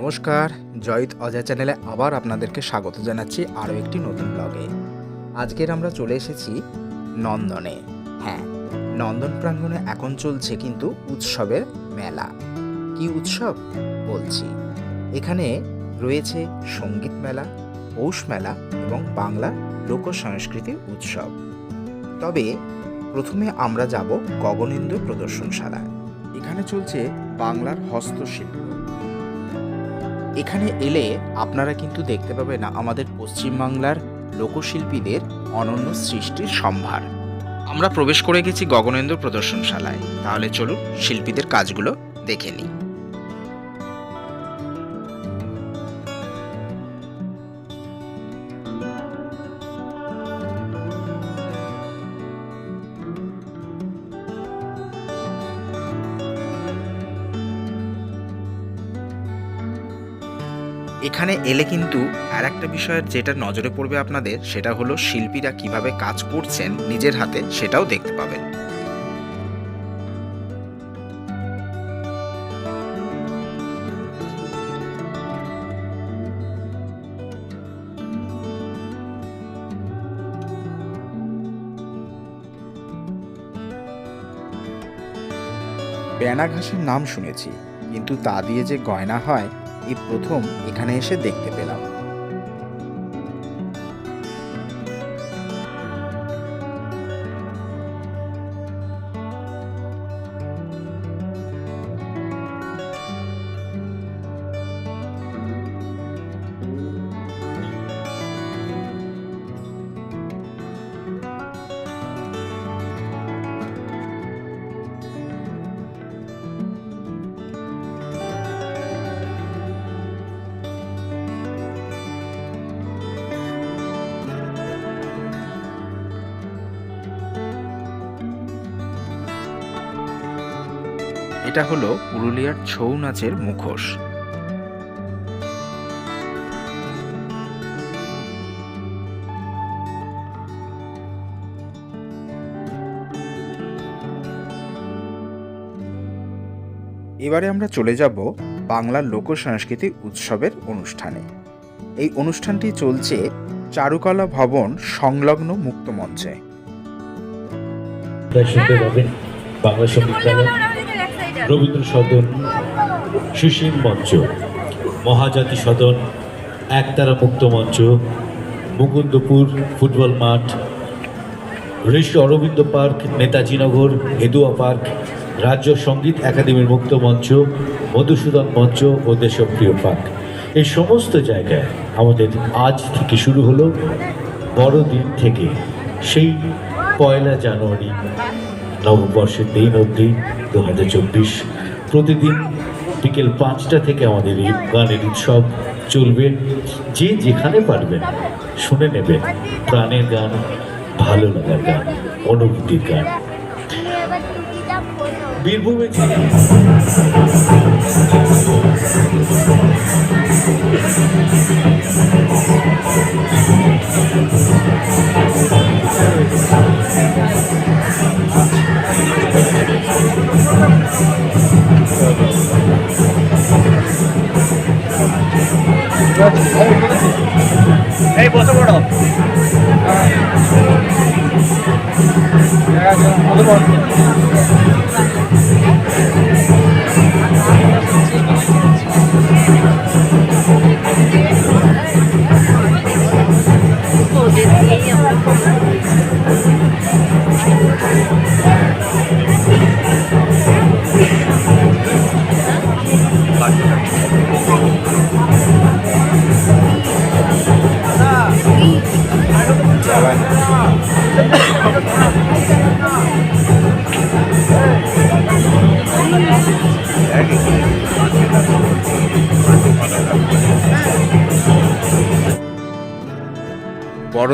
নমস্কার, জয়িত অজয় চ্যানেলে আবার আপনাদেরকে স্বাগত জানাচ্ছি আরও একটি নতুন ব্লগে। আজকের আমরা চলে এসেছি নন্দনে। হ্যাঁ নন্দন প্রাঙ্গণে এখন চলছে কিন্তু উৎসবের মেলা। কি উৎসব? বলছি। এখানে রয়েছে সংগীত মেলা, পৌষ মেলা এবং বাংলা লোক সংস্কৃতি উৎসব। তবে প্রথমে আমরা যাব গগনেন্দ্র প্রদর্শনশালায়। এখানে চলছে বাংলার হস্তশিল্প। এখানে এলে আপনারা কিন্তু দেখতে পাবেন আমাদের পশ্চিমবাংলার লোকশিল্পীদের অনন্য সৃষ্টির সম্ভার। আমরা প্রবেশ করে গেছি গগনেন্দ্র প্রদর্শনশালায়। তাহলে চলুন শিল্পীদের কাজগুলো দেখে নিই। এখানে এলে কিন্তু আর একটা বিষয়ের যেটা নজরে পড়বে আপনাদের, সেটা হলো শিল্পীরা কীভাবে কাজ করছেন নিজের হাতে সেটাও দেখতে পাবেন। বেনা ঘাসের নাম শুনেছি, কিন্তু তা দিয়ে যে গয়না হয় এই প্রথম এখানে এসে দেখতে পেলাম। এটা হলো পুরুলিয়ার ছৌ নাচের মুখোশ এবারে আমরা চলে যাব বাংলার লোক সংস্কৃতি উৎসবের অনুষ্ঠানে এই অনুষ্ঠানটি চলছে চারুকলা ভবন সংলগ্ন মুক্ত মঞ্চে বাংলা রবীন্দ্র সদন, সুশীল মঞ্চ, মহাজাতি সদন, একতারা মুক্ত মঞ্চ, মুকুন্দপুর ফুটবল মাঠ ঋষি অরবিন্দ পার্ক নেতাজিনগর হেদুয়া পার্ক, রাজ্য সংগীত একাডেমির মুক্ত মঞ্চ, মধুসূদন মঞ্চ ও দেশপ্রিয় পার্ক। এই সমস্ত জায়গায় আমাদের আজ থেকে শুরু হলো, বড়দিন থেকে, সেই পয়লা জানুয়ারি। নববর্ষের দিন অবধি দু হাজার চব্বিশ। প্রতিদিন বিকেল পাঁচটা থেকে আমাদের এই গানের উৎসব চলবে। যে যেখানে পারবেন শুনে নেবেন প্রাণের গান, ভালো লাগার গান, অনুভূতির গান। বীরভূমে এই বসে পড়ো।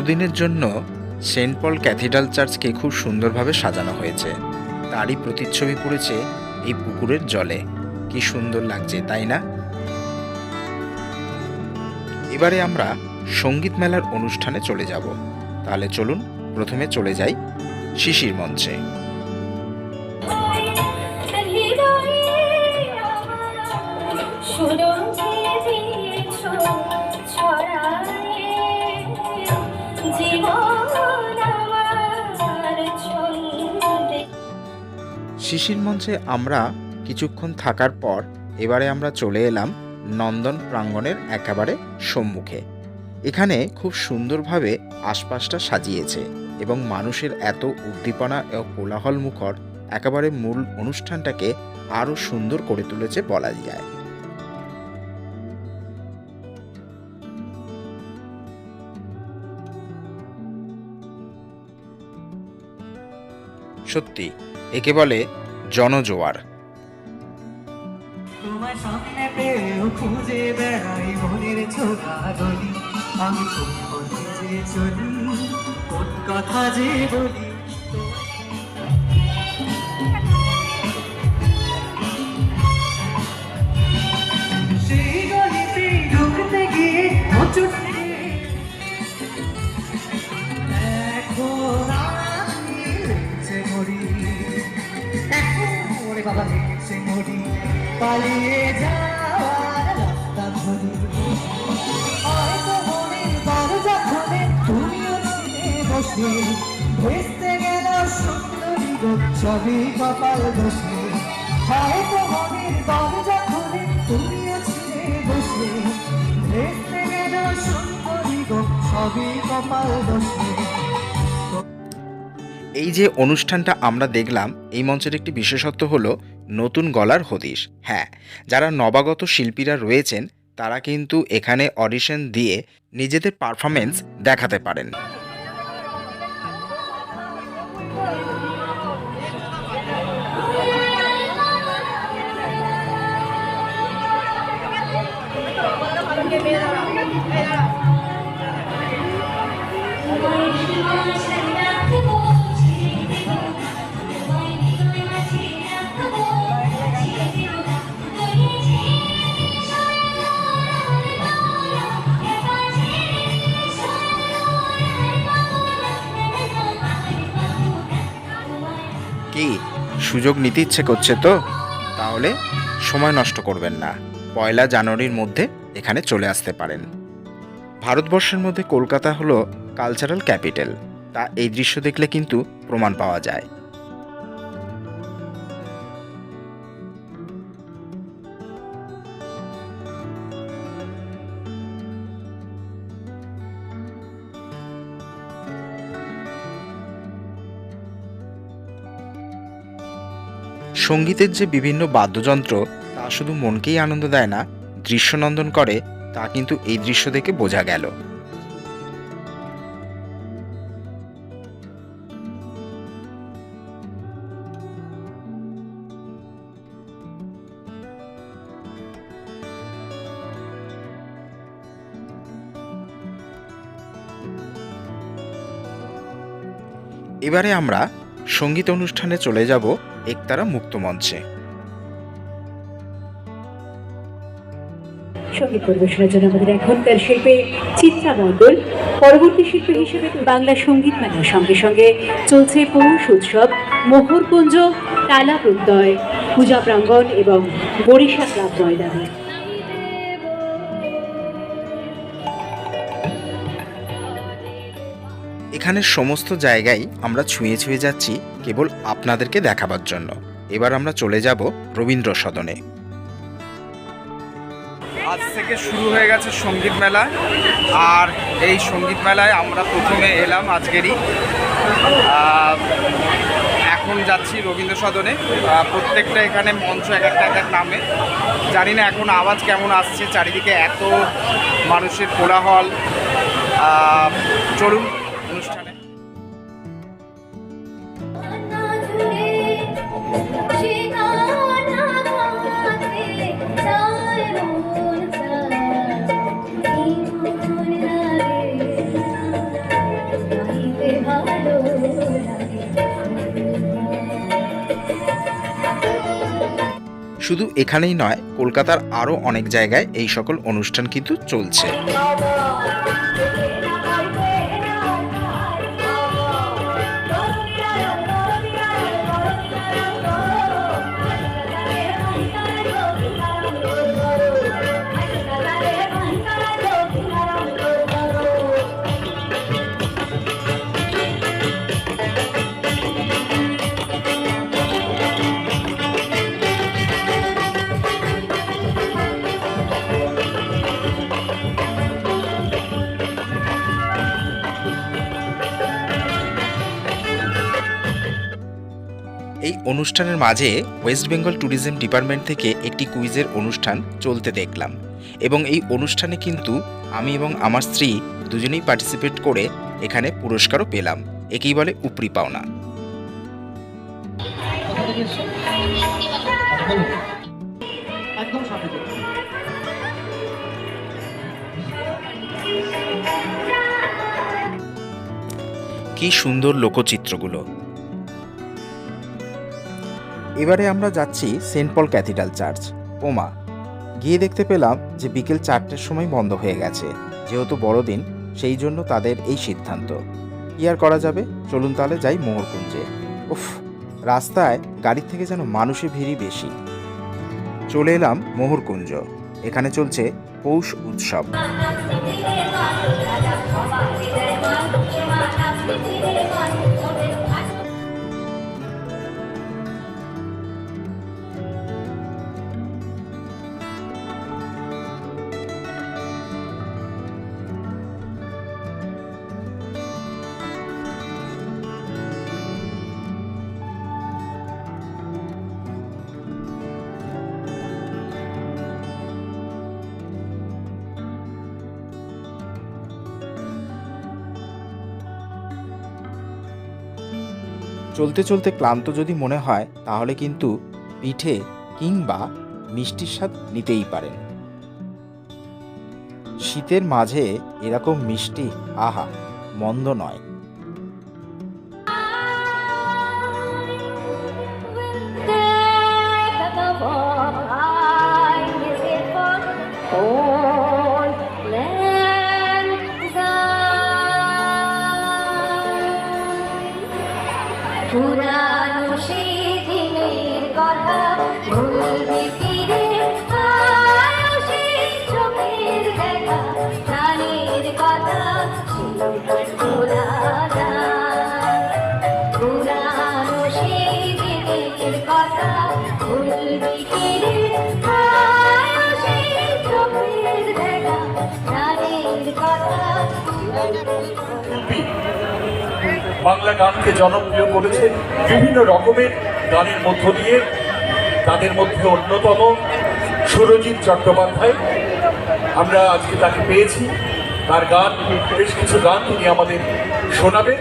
বড়দিনের জন্য সেন্ট পল ক্যাথিড্রাল চার্চকে খুব সুন্দরভাবে সাজানো হয়েছে। তারই প্রতিচ্ছবি পড়েছে এই পুকুরের জলে। কি সুন্দর লাগছে, তাই না? এবারে আমরা সংগীত মেলার অনুষ্ঠানে চলে যাব। তাহলে চলুন, প্রথমে চলে যাই শিশির মঞ্চে। হৃদয়ে শিশির মঞ্চে আমরা কিছুক্ষণ থাকার পর এবারে আমরা চলে এলাম নন্দন প্রাঙ্গণের একেবারে সম্মুখে। এখানে খুব সুন্দরভাবে আশপাশটা সাজিয়েছে এবং মানুষের এত উদ্দীপনা ও কোলাহল মুখর একেবারে মূল অনুষ্ঠানটাকে আরও সুন্দর করে তুলেছে বলা যায়। সত্যি একে বলে জনজোয়ার। আমি কথা যে বলি সবই কপাল হয়তো মনের দরজা খুলে বসে। ভেস্তে গেল সুন্দরী গো, সবই কপাল দোষে এই যে অনুষ্ঠানটা আমরা দেখলাম, এই মঞ্চের একটি বিশেষত্ব হলো নতুন গলার হদিশ। হ্যাঁ যারা নবাগত শিল্পীরা রয়েছেন, তারা কিন্তু এখানে অডিশন দিয়ে নিজেদের পারফরমেন্স দেখাতে পারেন। কি, সুযোগ নিতে ইচ্ছে করছে তো? তাহলে সময় নষ্ট করবেন না। পয়লা জানুয়ারির মধ্যে এখানে চলে আসতে পারেন। ভারতবর্ষের মধ্যে কলকাতা হলো কালচারাল ক্যাপিটাল তা এই দৃশ্য দেখলে কিন্তু প্রমাণ পাওয়া যায়। সঙ্গীতের যে বিভিন্ন বাদ্যযন্ত্র, তা শুধু মনকেই আনন্দ দেয় না, দৃশ্যনন্দন করে তা কিন্তু এই দৃশ্য দেখে বোঝা গেল। এবারে আমরা সংগীত অনুষ্ঠানে চলে যাব একতারা মুক্ত সংগীত পরিবেশনার জন্য আমাদের এখনকার শিল্পী চিত্রা মণ্ডল, পরবর্তী শিল্পী হিসেবে বাংলা সংগীত মেলার সঙ্গে সঙ্গে চলছে পৌষ উৎসব মোহরকুঞ্জ টালা প্রত্যয়, পূজা প্রাঙ্গণ এবং বরিশা ক্লাব ময়দানে। এখানে সমস্ত জায়গায় আমরা ছুঁয়ে ছুঁয়ে যাচ্ছি, কেবল আপনাদেরকে দেখাবার জন্য। এবার আমরা চলে যাব রবীন্দ্র সদনে আজ থেকে শুরু হয়ে গেছে সংগীত মেলা। আর এই সংগীত মেলায় আমরা প্রথমে এলাম আজকেরই। এখন যাচ্ছি রবীন্দ্র সদনে প্রত্যেকটা এখানে মঞ্চ এক একটা এক নামে। জানি না এখন আওয়াজ কেমন আসছে, চারিদিকে এত মানুষের কোলাহল। চলুন শুধু এখানেই নয় কলকাতার আরও অনেক জায়গায় এই সকল অনুষ্ঠান কিন্তু চলছে। এই অনুষ্ঠানের মাঝে ওয়েস্ট বেঙ্গল ট্যুরিজম ডিপার্টমেন্ট থেকে একটি কুইজের অনুষ্ঠান চলতে দেখলাম। এবং এই অনুষ্ঠানে কিন্তু আমি এবং আমার স্ত্রী দুজনেই পার্টিসিপেট করে এখানে পুরস্কারও পেলাম। একেই বলে উপরি পাওনা। কি সুন্দর লোকচিত্রগুলো। এবারে আমরা যাচ্ছি সেন্ট পল ক্যাথিড্রাল চার্চ, ওমা। গিয়ে দেখতে পেলাম যে বিকেল চারটের সময় বন্ধ হয়ে গেছে। যেহেতু বড়দিন, সেই জন্য তাদের এই সিদ্ধান্ত। কি আর করা যাবে? চলুন তাহলে যাই মোহরকুঞ্জে। উফ, রাস্তায় গাড়ির থেকে যেন মানুষের ভিড়ই বেশি। চলে এলাম মোহরকুঞ্জ। এখানে চলছে পৌষ উৎসব। চলতে চলতে ক্লান্ত যদি মনে হয়, তাহলে কিন্তু পিঠে কিংবা মিষ্টির স্বাদ নিতেই পারেন। শীতের মাঝে এরকম মিষ্টি, আহা, মন্দ নয়। বাংলা গানকে জনপ্রিয় করেছেন বিভিন্ন রকমের গানের মধ্য দিয়ে। তাদের মধ্যে অন্যতম সুরজিৎ চট্টোপাধ্যায়। আমরা আজকে তাকে পেয়েছি। তার গান, বেশ কিছু গান তিনি আমাদের শোনাবেন।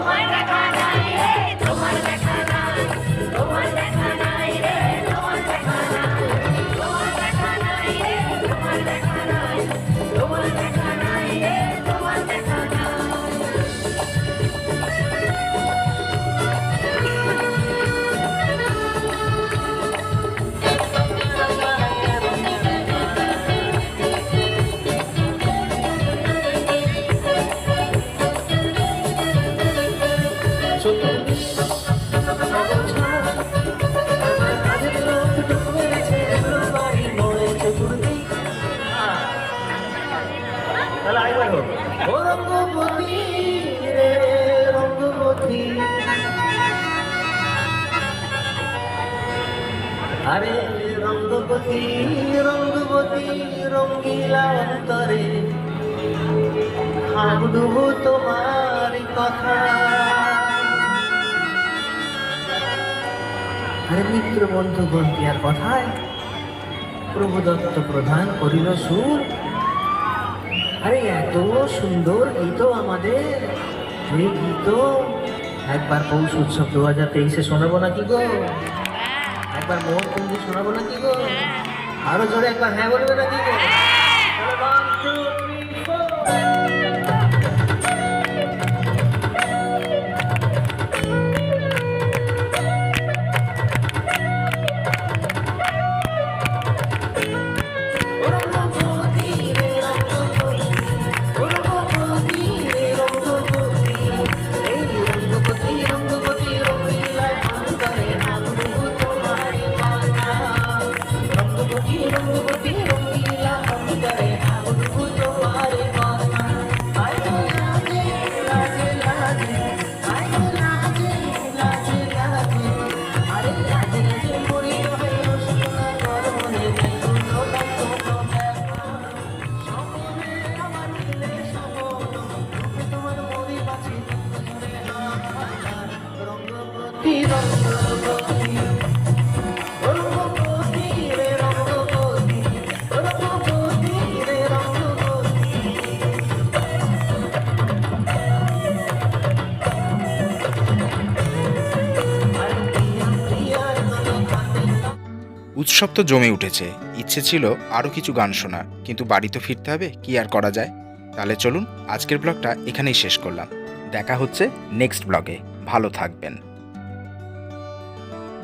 mind. আরে রঙ্গ রঙ্গবতী রঙ্গবতী রঙ্গিলা অন্তরে ভাবডুবু তোমার কথা। আরে মিত্র বন্ধু গন্তিয়ার কথায়। প্রভু দত্ত প্রধান করিল সুর। আরে এত সুন্দর। গীত আমাদের এই গীত একবার পৌষ উৎসব দু হাজার তেইশে শোনাবো নাকি গো? একবার মোহন কুঞ্জি শোনাবো নাকি গো? আরও জোরে একবার হ্যাঁ বলবে নাকি গো? উৎসব তো জমে উঠেছে। ইচ্ছে ছিল আরও কিছু গান শোনার, কিন্তু বাড়ি তো ফিরতে হবে, কি আর করা যায়? তাহলে চলুন, আজকের ব্লগটা এখানেই শেষ করলাম। দেখা হচ্ছে নেক্সট ব্লগে। ভালো থাকবেন।